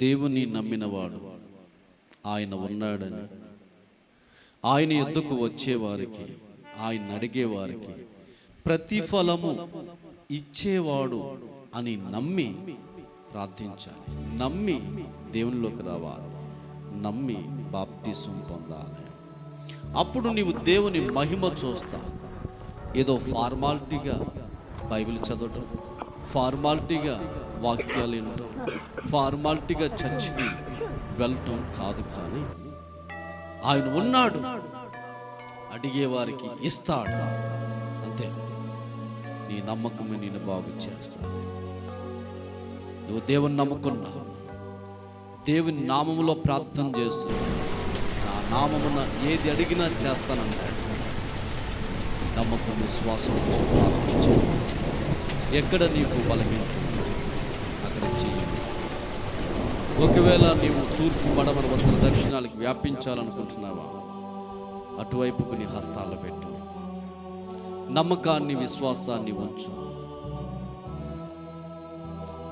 దేవుని నమ్మినవాడు ఆయన ఉన్నాడని. ఆయన ఎద్దుకు వచ్చేవారికి ఆయన అడిగేవారికి ప్రతిఫలము ఇచ్చేవాడు అని నమ్మి ప్రార్థించాలి. నమ్మి దేవునిలోకి రావాలి. నమ్మి బాప్తిసం పొందాలి. అప్పుడు నీవు దేవుని మహిమ చూస్తా ఏదో ఫార్మాలిటీగా బైబిల్ చదవటం. ఫార్మాలిటీగా వాక్యాలు వినటం. ఫార్మాలిటీగా చర్చికి వెళ్ళటం కాదు కానీ ఆయన ఉన్నాడు. అడిగేవారికి ఇస్తాడు. అంతే. నీ నమ్మకమే నేను బాగు చేస్తాను నువ్వు దేవుని నమ్ముకున్నావు దేవుని నామములో ప్రార్థన చేస్తున్నావు నా నామమున ఏది అడిగినా చేస్తానన్నాడు నమ్మకం విశ్వాసం ప్రార్థించు. ఎక్కడ నీకు బలహీనత అక్కడ చెయ్యి ఒకవేళ నీవు తూర్పు పడమర ఉత్తర దక్షిణాలకు వ్యాపించాలనుకుంటున్నావా? అటువైపుకు నీ హస్తాలు పెట్టు. నమ్మకాన్ని విశ్వాసాన్ని ఉంచు.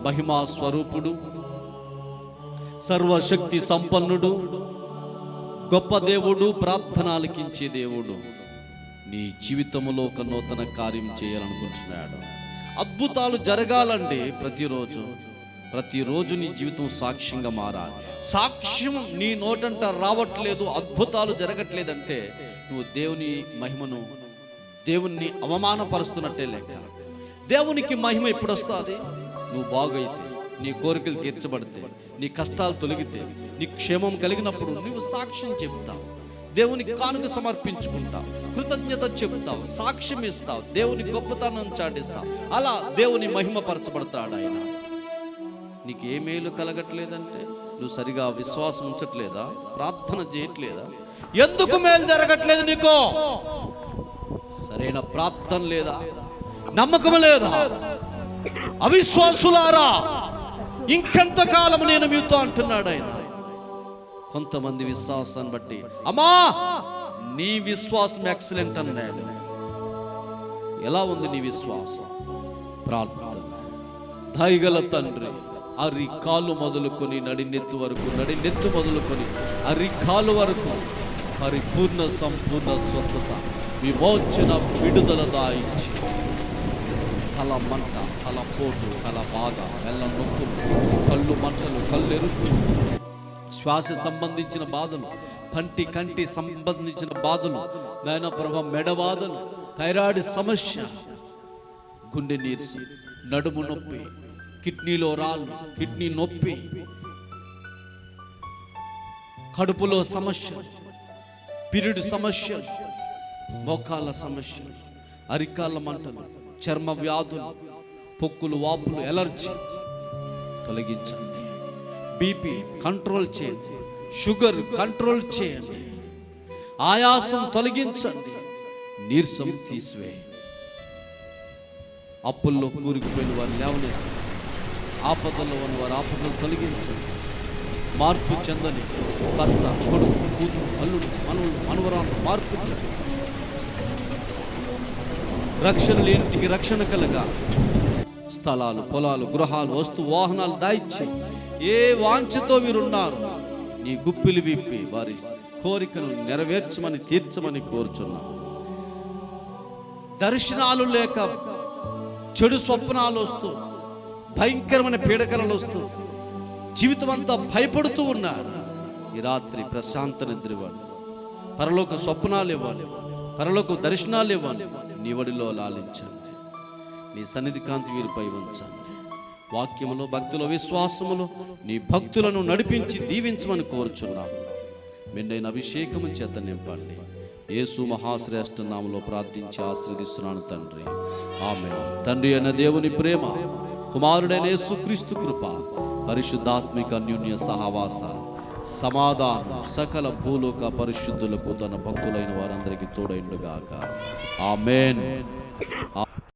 మహిమా స్వరూపుడు సర్వశక్తి సంపన్నుడు గొప్ప దేవుడు ప్రార్థన ఆలకించే దేవుడు. నీ జీవితంలో ఒక నూతన కార్యం చేయాలనుకుంటున్నాడు. అద్భుతాలు జరగాలండి ప్రతిరోజు ప్రతిరోజు నీ జీవితం సాక్ష్యంగా మారాలి. సాక్ష్యం నీ నోటంట రావట్లేదు అద్భుతాలు జరగట్లేదంటే నువ్వు దేవుని మహిమను దేవుణ్ణి అవమానపరుస్తున్నట్టే లెక్క. దేవునికి మహిమ ఎప్పుడు వస్తుంది నువ్వు బాగైతే నీ కోరికలు తీర్చబడితే నీ కష్టాలు తొలగితే నీ క్షేమం కలిగినప్పుడు నువ్వు సాక్ష్యం చెప్తావు దేవుని కానుక సమర్పించుకుంటావు కృతజ్ఞత చెప్తావు సాక్ష్యం ఇస్తావు దేవుని గొప్పతనం చాటిస్తావు. అలా దేవుని మహిమపరచబడతాడు ఆయన. నీకు ఏ మేలు కలగట్లేదంటే నువ్వు సరిగా విశ్వాసం ఉంచట్లేదా? ప్రార్థన చేయట్లేదా? ఎందుకు మేలు జరగట్లేదు నీకో? సరైన ప్రార్థన లేదా? నమ్మకం లేదా? అవిశ్వాసులారా ఇంకెంతకాలం నేను మీతో అంటున్నాడు ఆయన? కొంతమంది విశ్వాసాన్ని బట్టి. అమ్మా నీ విశ్వాసం ఎక్సలెంట్ అన్నాడు. ఎలా ఉంది నీ విశ్వాసం? ప్రార్థన. దయగల తండ్రి అరికాలు మొదలుకొని నడినెత్తు వరకు నడినెత్తు మొదలుకొని అరికాలు వరకు పరిపూర్ణ సంపూర్ణ స్వస్థత విమోచన విడుదల దాయించి. తల మంట తల పోటు తల బాధ మెల్ల నొప్పులు కళ్ళు మంటలు కళ్ళెరుకులు శ్వాస సంబంధించిన బాధలు పంటి కంటి సంబంధించిన బాధలు నాయన ప్రభ మెడవాదలు థైరాయిడ్ సమస్య గుండె నీరసం నడుము నొప్పి కిడ్నీలో రాళ్ళు కిడ్నీ నొప్పి కడుపులో సమస్య పిరిడి సమస్య మోకాళ్ళ సమస్య అరికాళ్ళ మంటలు చర్మ వ్యాధులు పొక్కులు వాపులు ఎలర్జీ తొలగించండి. బీపీ కంట్రోల్ చేయండి షుగర్ కంట్రోల్ చేయండి ఆయాసం తొలగించండి. నీరసం తీసివేయండి. అప్పుల్లో కూరుకుపోయిన వారు లేవలేదు. ఆపదల్లో ఉన్న వారు ఆపదలు తొలగించండి. మార్పు చెందని భర్త కొడుకు కూతురు అల్లుడు మనవులు మనవరాలు మార్పు చెంది. రక్షణ లేనిటికి రక్షణ కలగా స్థలాలు పొలాలు గృహాలు వస్తు వాహనాలు దాయిచ్చేయి ఏ వాంఛతో మీరున్నారు? నీ గుప్పిలు విప్పి వారి కోరికను నెరవేర్చమని తీర్చమని కోరుచున్నాను. దర్శనాలు లేక చెడు స్వప్నాలు వస్తూ భయంకరమైన పీడకలలు వస్తూ జీవితం అంతా భయపడుతూ ఉన్నారు. ఈ రాత్రి ప్రశాంత నిద్రవాడు పరలోక స్వప్నాలు ఇవ్వాలి. పరలోక దర్శనాలు ఇవ్వాలి. నీ వడిలో లాలించండి. నీ సన్నిధి కాంతి వీరిపై ఉంచండి. వాక్యములో భక్తిలో విశ్వాసములో నీ భక్తులను నడిపించి దీవించమని కోరుచున్నాము మెండైన అభిషేకము చేత నింపండి. యేసు మహాశ్రేష్ఠ నామలో ప్రార్థించి ఆశ్రదిస్తున్నాను తండ్రి. ఆమె తండ్రి అయిన దేవుని ప్రేమ కుమారుడైన యేసుక్రీస్తు కృప పరిశుద్ధాత్మిక అన్యోన్య సహవాస సమాధానం సకల భూలోక పరిశుద్ధులకు తన భక్తులైన వారందరికీ తోడైండుగాక. ఆమెన్.